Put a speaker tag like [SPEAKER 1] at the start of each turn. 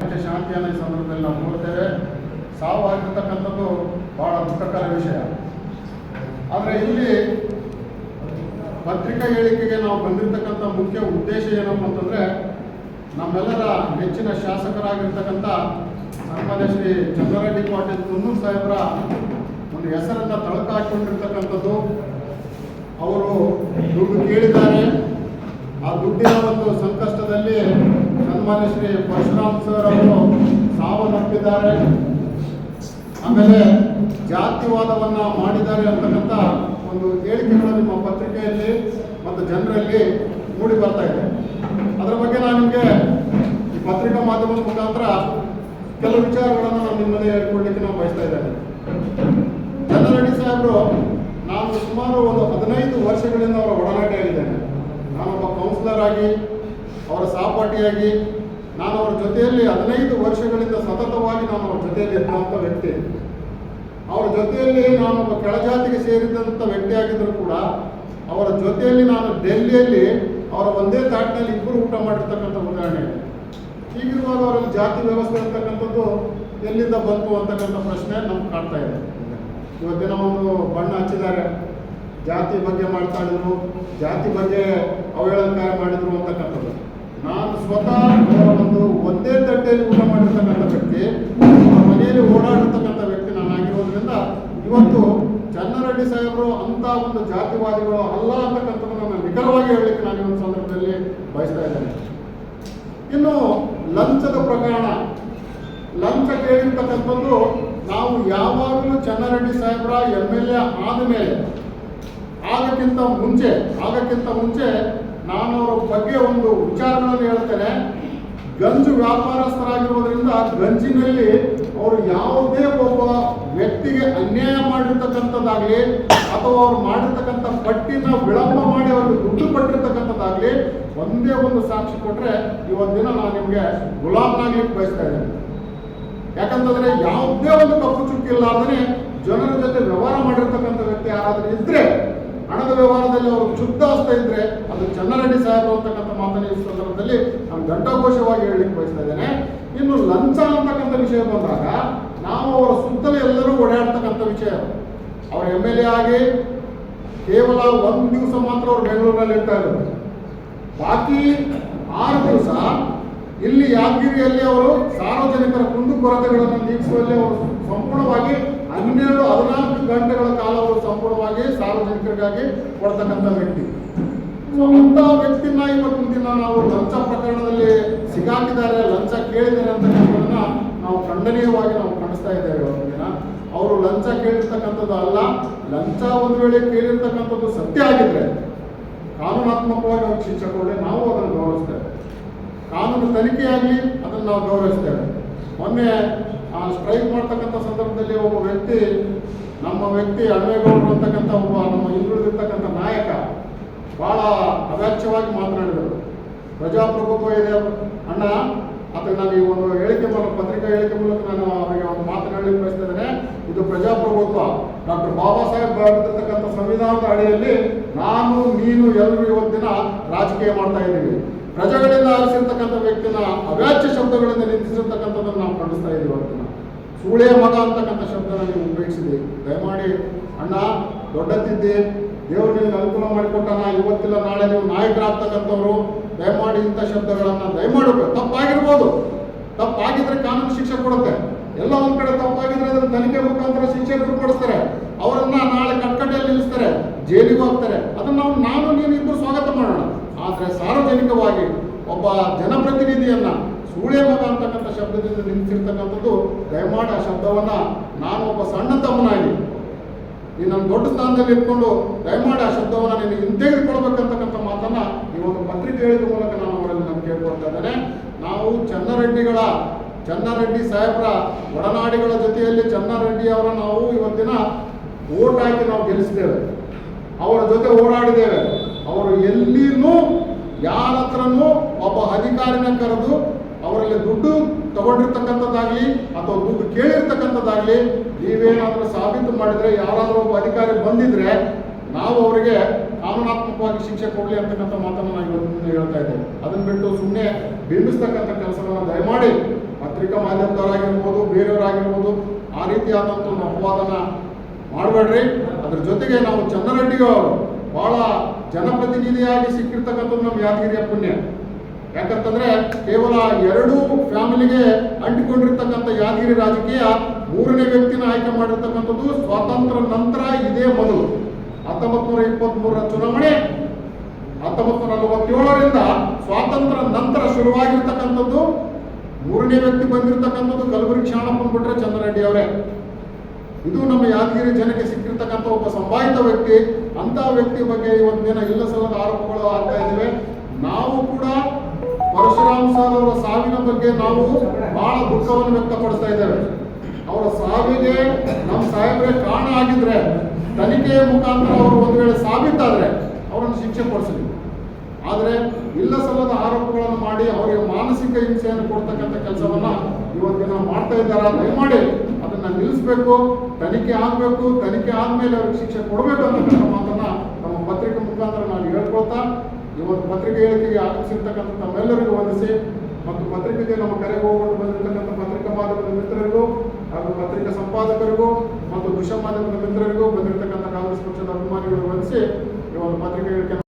[SPEAKER 1] ಮತ್ತೆ ಶಾಂತಿಯನ್ನು ಈ ಸಂದರ್ಭದಲ್ಲಿ ನಾವು ನೋಡ್ತೇವೆ, ಸಾವು ಆಗಿರ್ತಕ್ಕಂಥದ್ದು ಬಹಳ ದುಃಖಕರ ವಿಷಯ. ಆದರೆ ಇಲ್ಲಿ ಪತ್ರಿಕಾ ಹೇಳಿಕೆಗೆ ನಾವು ಬಂದಿರತಕ್ಕಂಥ ಮುಖ್ಯ ಉದ್ದೇಶ ಏನಪ್ಪ ಅಂತಂದರೆ, ನಮ್ಮೆಲ್ಲರ ನೆಚ್ಚಿನ ಶಾಸಕರಾಗಿರ್ತಕ್ಕಂಥ ಸನ್ಮಾನ್ಯ ಶ್ರೀ ಚಂದ್ರಾರೆಡ್ಡಿ ಪಾಟೀಲ್ ತುನ್ನೂರು ಸಾಹೇಬರ ಒಂದು ಹೆಸರನ್ನು ತಳಕ ಹಾಕಿಕೊಂಡಿರ್ತಕ್ಕಂಥದ್ದು ಅವರು ದುಡ್ಡು ಕೇಳಿದ್ದಾರೆ. ಆ ದುಡ್ಡಿನ ಒಂದು ಸಂಕಷ್ಟದಲ್ಲಿ ಸನ್ಮಾನ್ಯ ಶ್ರೀ ಪರಶುರಾಮ್ ಸರ್ ಅವರು ಸಾವನ್ನಪ್ಪಿದ್ದಾರೆ ಆಮೇಲೆ ಜಾತಿವಾದವನ್ನ ಮಾಡಿದ್ದಾರೆ ಅಂತಕ್ಕಂಥ ಒಂದು ಹೇಳಿಕೆಗಳು ನಿಮ್ಮ ಪತ್ರಿಕೆಯಲ್ಲಿ ಮತ್ತು ಜನರಲ್ಲಿ ಮೂಡಿ ಬರ್ತಾ ಇದೆ. ಅದರ ಬಗ್ಗೆ ನಾನು ನಿಮಗೆ ಈ ಪತ್ರಿಕಾ ಮಾಧ್ಯಮದ ಮುಖಾಂತರ ಕೆಲವು ವಿಚಾರಗಳನ್ನು ನಾನು ನಿಮ್ಮ ಮುಂದೆ ಹೇಳ್ಕೊಡ್ಲಿಕ್ಕೆ ನಾನು ಬಯಸ್ತಾ ಇದ್ದೇನೆ. ಚಂದ್ರರೆಡ್ಡಿ ಸಾಹೇಬರು, ನಾನು ಸುಮಾರು ಒಂದು ಹದಿನೈದು ವರ್ಷಗಳಿಂದ ಅವರ ಒಡನಾಡಿಯಾಗಿದ್ದೇನೆ ನಾನೊಬ್ಬ ಕೌನ್ಸಿಲರ್ ಆಗಿ, ಅವರ ಸಹಪಾಠಿಯಾಗಿ ನಾನು ಅವರ ಜೊತೆಯಲ್ಲಿ ಹದಿನೈದು ವರ್ಷಗಳಿಂದ ಸತತವಾಗಿ ನಾನು ಅವರ ಜೊತೆಯಲ್ಲಿ ಇದ್ದಂಥ ವ್ಯಕ್ತಿ. ಅವರ ಜೊತೆಯಲ್ಲಿ ನಾನು ಒಬ್ಬ ಕೆಳಜಾತಿಗೆ ಸೇರಿದಂಥ ವ್ಯಕ್ತಿ ಆಗಿದ್ದರೂ ಕೂಡ ಅವರ ಜೊತೆಯಲ್ಲಿ ನಾನು ಡೆಲ್ಲಿಯಲ್ಲಿ ಅವರ ಒಂದೇ ತಾಟಿನಲ್ಲಿ ಇಬ್ಬರು ಊಟ ಮಾಡಿರ್ತಕ್ಕಂಥ ಉದಾಹರಣೆ. ಹೀಗಿರುವಾಗ ಅವರಲ್ಲಿ ಜಾತಿ ವ್ಯವಸ್ಥೆ ಅಂತಕ್ಕಂಥದ್ದು ಎಲ್ಲಿಂದ ಬಂತು ಅಂತಕ್ಕಂಥ ಪ್ರಶ್ನೆ ನಮ್ಗೆ ಕಾಡ್ತಾ ಇದೆ. ಇವತ್ತಿನ ಒಂದು ಬಣ್ಣ ಹಚ್ಚಿದ್ದಾರೆ. ಜಾತಿ ಬಗ್ಗೆ ಮಾತಾಡಿದ್ರು, ಜಾತಿ ಬಗ್ಗೆ ಅವಹೇಳನಕಾರ ಮಾಡಿದ್ರು ಅಂತಕ್ಕಂಥದ್ದು. ನಾನು ಸ್ವತಃ ಒಂದು ಒಂದೇ ತಟ್ಟೆಯಲ್ಲಿ ಊಟ ಮಾಡಿರ್ತಕ್ಕಂಥ ವ್ಯಕ್ತಿ ಮನೆಯಲ್ಲಿ ಓಡಾಡಿರ್ತಕ್ಕಂಥ ವ್ಯಕ್ತಿ ನಾನು ಆಗಿರೋದ್ರಿಂದ ಇವತ್ತು ಚನ್ನರೆಡ್ಡಿ ಸಾಹೇಬರು ಅಂತ ಒಂದು ಜಾತಿವಾದಿಗಳು ಅಲ್ಲ ಅಂತಕ್ಕಂಥದ್ದು ನಾನು ನಿಖರವಾಗಿ ಹೇಳಲಿಕ್ಕೆ ನಾನು ಒಂದು ಸಂದರ್ಭದಲ್ಲಿ ಬಯಸ್ತಾ ಇದ್ದೇನೆ. ಇನ್ನು ಲಂಚದ ಪ್ರಕರಣ, ಲಂಚ ಕೇಳಿರ್ತಕ್ಕಂಥದ್ದು ನಾವು ಯಾವಾಗಲೂ ಚನ್ನರೆಡ್ಡಿ ಸಾಹೇಬರ ಎಂ ಎಲ್ ಎ ಆದ ಮೇಲೆ, ಆಗಕ್ಕಿಂತ ಮುಂಚೆ ಆಗಕ್ಕಿಂತ ಮುಂಚೆ ನಾನು ಅವರ ಬಗ್ಗೆ ಒಂದು ವಿಚಾರಗಳನ್ನು ಹೇಳ್ತೇನೆ. ಗಂಜು ವ್ಯಾಪಾರಸ್ಥರಾಗಿರುವುದರಿಂದ ಗಂಜಿನಲ್ಲಿ ಅವರು ಯಾವುದೇ ಒಬ್ಬ ವ್ಯಕ್ತಿಗೆ ಅನ್ಯಾಯ ಮಾಡಿರ್ತಕ್ಕಂಥದ್ದಾಗಲಿ ಅಥವಾ ಅವ್ರು ಮಾಡಿರ್ತಕ್ಕಂಥ ಪಟ್ಟಿನ ವಿಳಂಬ ಮಾಡಿ ಅವರು ದುಡ್ಡು ಕೊಟ್ಟಿರ್ತಕ್ಕಂಥದ್ದಾಗಲಿ ಒಂದೇ ಒಂದು ಸಾಕ್ಷಿ ಕೊಟ್ಟರೆ ಇವತ್ತಿನ ನಾನು ನಿಮಗೆ ಗುಲಾಬ್ನಾಗ್ಲಿಕ್ಕೆ ಬಯಸ್ತಾ ಇದ್ದೇನೆ. ಯಾಕಂತಂದ್ರೆ ಯಾವುದೇ ಒಂದು ಕಪ್ಪು ಚುಕ್ಕಿಲ್ಲಾರ್ದೇ ಜನರ ಜೊತೆ ವ್ಯವಹಾರ ಮಾಡಿರ್ತಕ್ಕಂಥ ವ್ಯಕ್ತಿ ಯಾರಾದರೂ ಇದ್ರೆ ಹಣದ ವ್ಯವಹಾರದಲ್ಲಿ ಅವರು ಕ್ಷುಬ್ಧ ಹಸ್ತ ಇದ್ರೆ ಅದು ಚನ್ನರೆಡ್ಡಿ ಸಾಹೇಬರು ಅಂತಕ್ಕಂಥ ಮಾತನ್ನ ಈ ಸಂದರ್ಭದಲ್ಲಿ ನಾನು ಘಂಟಾಘೋಷವಾಗಿ ಹೇಳಲಿಕ್ಕೆ ಬಯಸ್ತಾ ಇದ್ದೇನೆ. ಇನ್ನು ಲಂಚ ಅಂತಕ್ಕಂಥ ವಿಷಯ ಬಂದಾಗ ನಾವು ಅವರ ಸುತ್ತಲೂ ಎಲ್ಲರೂ ಓಡಾಡ್ತಕ್ಕಂಥ ವಿಷಯ. ಅವರ ಎಂ ಎಲ್ ಎ ಆಗಿ ಕೇವಲ ಒಂದು ದಿವಸ ಮಾತ್ರ ಅವ್ರು ಬೆಂಗಳೂರಿನಲ್ಲಿ ಇರ್ತಾ ಇದ್ರು. ಬಾಕಿ ಆರು ದಿವಸ ಇಲ್ಲಿ ಯಾದಗಿರಿಯಲ್ಲಿ ಅವರು ಸಾರ್ವಜನಿಕರ ಕುಂದು ಕೊರತೆಗಳನ್ನು ನೀಗಿಸುವಲ್ಲಿ ಅವರು ಸಂಪೂರ್ಣವಾಗಿ ಹನ್ನೆರಡು ಹದಿನಾಲ್ಕು ಗಂಟೆಗಳ ಕಾಲ ಸಾರ್ವಜನಿಕರಿಗಾಗಿ ಕೊಡ್ತಕ್ಕಂಥ ವ್ಯಕ್ತಿ. ಸೊ ಅಂತ ವ್ಯಕ್ತಿನ ಇವತ್ತು ದಿನ ನಾವು ಲಂಚ ಪ್ರಕರಣದಲ್ಲಿ ಸಿಗಾಕಿದ್ದಾರೆ, ಲಂಚ ಕೇಳಿದ್ದಾರೆ ಅಂತಕ್ಕಂಥದನ್ನ ನಾವು ಖಂಡನೀಯವಾಗಿ ನಾವು ಕಾಣಿಸ್ತಾ ಇದ್ದೇವೆ ಇವತ್ತಿನ ದಿನ ಅವರು ಲಂಚ ಕೇಳಿರ್ತಕ್ಕಂಥದ್ದು ಅಲ್ಲ, ಲಂಚ ಒಂದು ವೇಳೆ ಕೇಳಿರ್ತಕ್ಕಂಥದ್ದು ಸತ್ಯ ಆಗಿದ್ರೆ ಕಾನೂನಾತ್ಮಕವಾಗಿ ಅವ್ರಿಗೆ ಶಿಕ್ಷೆ ಕೊಡಲಿ ನಾವು ಅದನ್ನು ಗೌರವಿಸ್ತೇವೆ. ಕಾನೂನು ತನಿಖೆಯಾಗಿ ಅದನ್ನು ನಾವು ಗೌರವಿಸ್ತೇವೆ. ಮೊನ್ನೆ ಸ್ಟ್ರೈಕ್ ಮಾಡ್ತಕ್ಕಂಥ ಸಂದರ್ಭದಲ್ಲಿ ಒಬ್ಬ ವ್ಯಕ್ತಿ ನಮ್ಮ ವ್ಯಕ್ತಿ ಅಣ್ಣೇಗೌಡರು ಅಂತಕ್ಕಂಥ ಒಬ್ಬ ನಮ್ಮ ಹಿಂದುಳಿದಿರ್ತಕ್ಕಂಥ ನಾಯಕ, ಬಹಳ ಅವಾಚ್ಯವಾಗಿ ಮಾತನಾಡಿದರು ಪ್ರಜಾಪ್ರಭುತ್ವ ಇದೆ ಅಣ್ಣ ಅದಕ್ಕೆ ನಾನು ಈ ಒಂದು ಹೇಳಿಕೆ ಮೂಲಕ, ಪತ್ರಿಕಾ ಹೇಳಿಕೆ ಮೂಲಕ ನಾನು ಅವರಿಗೆ ಒಂದು ಮಾತನಾಡಲಿಕ್ಕೆ ಬಯಸ್ತಿದ್ದೇನೆ. ಇದು ಪ್ರಜಾಪ್ರಭುತ್ವ. ಡಾಕ್ಟರ್ ಬಾಬಾ ಸಾಹೇಬ್ ಬರೆದಿರ್ತಕ್ಕಂಥ ಸಂವಿಧಾನದ ಅಡಿಯಲ್ಲಿ ನಾನು, ನೀನು, ಎಲ್ಲರೂ ಇವತ್ತಿನ ರಾಜಕೀಯ ಮಾಡ್ತಾ ಇದ್ದೀವಿ. ಪ್ರಜೆಗಳಿಂದ ಆರಿಸಿರ್ತಕ್ಕಂಥ ವ್ಯಕ್ತಿನ ಅವ್ಯಾಚ್ಯ ಶಬ್ದಗಳಿಂದ ನಿಂದಿಸಿರ್ತಕ್ಕಂಥದ್ದನ್ನು ನಾವು ಖಂಡಿಸ್ತಾ ಇದ್ದೀವಿ ಇವತ್ತಿನ ಸೂಳೆ ಮಗ ಅಂತಕ್ಕಂಥ ಶಬ್ದನ ನೀವು ದಯಮಾಡಿ ಅಣ್ಣ ದೊಡ್ಡದಿದ್ದೆ ದೇವರು ನಿಮಗೆ ಅನುಕೂಲ ಮಾಡಿಕೊಟ್ಟಾನ. ಇವತ್ತಿಲ್ಲ, ನಾಳೆ ನೀವು ನಾಯಕರಾಗ್ತಕ್ಕಂಥವ್ರು, ದಯಮಾಡಿ ಇಂಥ ಶಬ್ದಗಳನ್ನು ದಯಮಾಡಬೇಕು ತಪ್ಪಾಗಿರ್ಬೋದು. ತಪ್ಪಾಗಿದ್ರೆ ಕಾನೂನು ಶಿಕ್ಷೆ ಕೊಡುತ್ತೆ. ಎಲ್ಲ ಒಂದ್ ಕಡೆ ತಪ್ಪಾಗಿದ್ರೆ ಅದನ್ನು ತನಿಖೆ ಮುಖಾಂತರ ಶಿಕ್ಷೆ ಕೊಡಿಸ್ತಾರೆ ಅವರನ್ನ ನಾಳೆ ಕಟ್ಕಟೆಯಲ್ಲಿ ನಿಲ್ಲಿಸ್ತಾರೆ. ಜೈಲಿಗೆ ಹೋಗ್ತಾರೆ. ಅದನ್ನ ನಾವು, ನಾನು, ನೀನು ಸ್ವಾಗತ ಮಾಡೋಣ. ಆದ್ರೆ ಸಾರ್ವಜನಿಕವಾಗಿ ಒಬ್ಬ ಜನಪ್ರತಿನಿಧಿಯನ್ನ ಸೂಳೆ ಮಗ ಅಂತಕ್ಕಂಥ ಶಬ್ದದಿಂದ ನಿಂತಿರ್ತಕ್ಕಂಥದ್ದು, ದಯಮಾಡಿ ಆ ಶಬ್ದವನ್ನ ನಾನು ಒಬ್ಬ ಸಣ್ಣ ತಮ್ಮನಾಗಿ ನೀನು ನನ್ನ ದೊಡ್ಡ ಸ್ಥಾನದಲ್ಲಿ ಇಟ್ಕೊಂಡು ದಯಮಾಡಿ ಆ ಶಬ್ದವನ್ನು ನೀನು ಹಿಂತೆಗೆದುಕೊಳ್ಬೇಕಂತಕ್ಕಂಥ ಮಾತನ್ನ ಈ ಒಂದು ಪತ್ರಿಕೆ ಹೇಳಿದ ಮೂಲಕ ನಾನು ಅವರಲ್ಲಿ ನಾನು ಕೇಳ್ಕೊಳ್ತಾ ಇದ್ದೇನೆ. ನಾವು ಚನ್ನರೆಡ್ಡಿಗಳ, ಚನ್ನರೆಡ್ಡಿ ಸಾಹೇಬರ ಒಡನಾಡಿಗಳ ಜೊತೆಯಲ್ಲಿ ಚನ್ನಾರೆಡ್ಡಿ ಅವರ ನಾವು ಇವತ್ತಿನ ಓಟ್ ಹಾಕಿ ನಾವು ಗೆಲ್ಲಿಸಿದ್ದೇವೆ. ಅವರ ಜೊತೆ ಓಡಾಡಿದ್ದೇವೆ. ಅವರು ಎಲ್ಲಿನೂ ಯಾರತ್ರನೂ ಒಬ್ಬ ಅಧಿಕಾರಿನ ಕರೆದು ಅವರಲ್ಲಿ ದುಡ್ಡು ತಗೊಂಡಿರ್ತಕ್ಕಂಥದ್ದಾಗಲಿ ಅಥವಾ ದುಡ್ಡು ಕೇಳಿರ್ತಕ್ಕಂಥದ್ದಾಗಲಿ ನೀವೇನಾದರೂ ಸಾಬೀತು ಮಾಡಿದರೆ, ಯಾರಾದ್ರೂ ಒಬ್ಬ ಅಧಿಕಾರಿ ಬಂದಿದ್ರೆ ನಾವು ಅವರಿಗೆ ಕಾನೂನಾತ್ಮಕವಾಗಿ ಶಿಕ್ಷೆ ಕೊಡಲಿ ಅಂತಕ್ಕಂಥ ಮಾತನ್ನು ನಾವು ಇವತ್ತು ಹೇಳ್ತಾ ಇದ್ದೇವೆ ಅದನ್ನ ಬಿಟ್ಟು ಸುಮ್ಮನೆ ಬಿಂಬಿಸ್ತಕ್ಕಂಥ ಕೆಲಸವನ್ನು ದಯಮಾಡಿ ಪತ್ರಿಕಾ ಮಾಧ್ಯಮದವರಾಗಿರ್ಬೋದು, ಬೇರೆಯವರಾಗಿರ್ಬೋದು, ಆ ರೀತಿಯಾದಂಥ ಒಂದು ಅಪವಾದನ ಮಾಡಬೇಡ್ರಿ. ಅದ್ರ ಜೊತೆಗೆ ನಾವು ಚಂದ್ರರೆಡ್ಡಿ ಅವರು ಬಹಳ ಜನಪ್ರತಿನಿಧಿಯಾಗಿ ಸಿಕ್ಕಿರ್ತಕ್ಕಂಥದ್ದು ನಮ್ಮ ಯಾದಗಿರಿಯ ಪುಣ್ಯ. ಯಾಕಂತಂದ್ರೆ ಕೇವಲ ಎರಡು ಫ್ಯಾಮಿಲಿಗೆ ಅಂಟಿಕೊಂಡಿರ್ತಕ್ಕಂಥ ಯಾದಗಿರಿ ರಾಜಕೀಯ ಮೂರನೇ ವ್ಯಕ್ತಿನ ಆಯ್ಕೆ ಮಾಡಿರ್ತಕ್ಕಂಥದ್ದು ಸ್ವಾತಂತ್ರ್ಯ ನಂತರ ಇದೇ ಮೊದಲು. ಹತ್ತೊಂಬತ್ ನೂರ ಇಪ್ಪತ್ತ್ಮೂರರ ಚುನಾವಣೆ ಹತ್ತೊಂಬತ್ ನೂರ ನಲವತ್ತೇಳರಿಂದ ಸ್ವಾತಂತ್ರ್ಯ ನಂತರ ಶುರುವಾಗಿರ್ತಕ್ಕಂಥದ್ದು, ಮೂರನೇ ವ್ಯಕ್ತಿ ಬಂದಿರತಕ್ಕಂಥದ್ದು ಕಲಬುರಗಿ ಕ್ಷಣ ಬಿಟ್ರೆ ಚಂದ್ರರೆಡ್ಡಿ ಅವರೇ. ಇದು ನಮ್ಮ ಯಾದಗಿರಿ ಜನಕ್ಕೆ ಸಿಕ್ಕಿರ್ತಕ್ಕಂಥ ಒಬ್ಬ ಸಂಭಾವಿತ ವ್ಯಕ್ತಿ. ಅಂತ ವ್ಯಕ್ತಿ ಬಗ್ಗೆ ಇವತ್ತಿನ ಇಲ್ಲ ಸಲ್ಲದ ಆರೋಪಗಳು ಆಗ್ತಾ ಇದ್ದಾವೆ. ನಾವು ಕೂಡ ಪರಶುರಾಮ್ ಸರ್ ಅವರ ಸಾವಿನ ಬಗ್ಗೆ ನಾವು ಬಹಳ ದುಃಖವನ್ನು ವ್ಯಕ್ತಪಡಿಸ್ತಾ ಇದ್ದೇವೆ. ಅವರ ಸಾವಿಗೆ ನಮ್ಮ ಸಾಹೇಬ್ರೆ ಕಾರಣ ಆಗಿದ್ರೆ, ತನಿಖೆಯ ಮುಖಾಂತರ ಅವರು ಒಂದು ವೇಳೆ ಸಾಬೀತಾದ್ರೆ, ಅವರನ್ನು ಶಿಕ್ಷೆ ಕೊಡಿಸಲಿ. ಆದರೆ, ಇಲ್ಲ ಸಲ್ಲದ ಆರೋಪಗಳನ್ನು ಮಾಡಿ ಅವರಿಗೆ ಮಾನಸಿಕ ಹಿಂಸೆಯನ್ನು ಕೊಡ್ತಕ್ಕಂಥ ಕೆಲಸವನ್ನ ಇವತ್ತಿನ ಮಾಡ್ತಾ ಇದ್ದಾರೆ. ದಯಮಾಡಿ ಅದನ್ನ ನಿಲ್ಲಿಸಬೇಕು, ತನಿಖೆ ಆಗಬೇಕು, ತನಿಖೆ ಆದ್ಮೇಲೆ ಅವ್ರಿಗೆ ಶಿಕ್ಷೆ ಕೊಡಬೇಕು ಅಂತ ಮಾತನ್ನ ನಮ್ಮ ಪತ್ರಿಕೆ ಮುಖಾಂತರ ನಾನು ಹೇಳ್ಕೊಳ್ತಾ ಇವತ್ತು ಪತ್ರಿಕೆ ಹೇಳಿಕೆಗೆ ಆಗಮಿಸಿರ್ತಕ್ಕಂಥ ತಮ್ಮೆಲ್ಲರಿಗೂ ವಂದಿಸಿ ಮತ್ತು ಪತ್ರಿಕೆಗೆ ನಮ್ಮ ಕರೆ ಹೋಗ್ಕೊಂಡು ಬಂದಿರತಕ್ಕಂಥ ಪತ್ರಿಕಾ ಮಾಧ್ಯಮದ ಮಿತ್ರರಿಗೂ ಹಾಗೂ ಪತ್ರಿಕಾ ಸಂಪಾದಕರಿಗೂ ಮತ್ತು ದೃಶ್ಯ ಮಾಧ್ಯಮದ ಮಿತ್ರರಿಗೂ ಬಂದಿರತಕ್ಕಂಥ ಕಾಂಗ್ರೆಸ್ ಪಕ್ಷದ ಅಭಿಮಾನಿಗಳು ವಂದಿಸಿ ಈ ಒಂದು ಪತ್ರಿಕೆ ಹೇಳಿಕೆ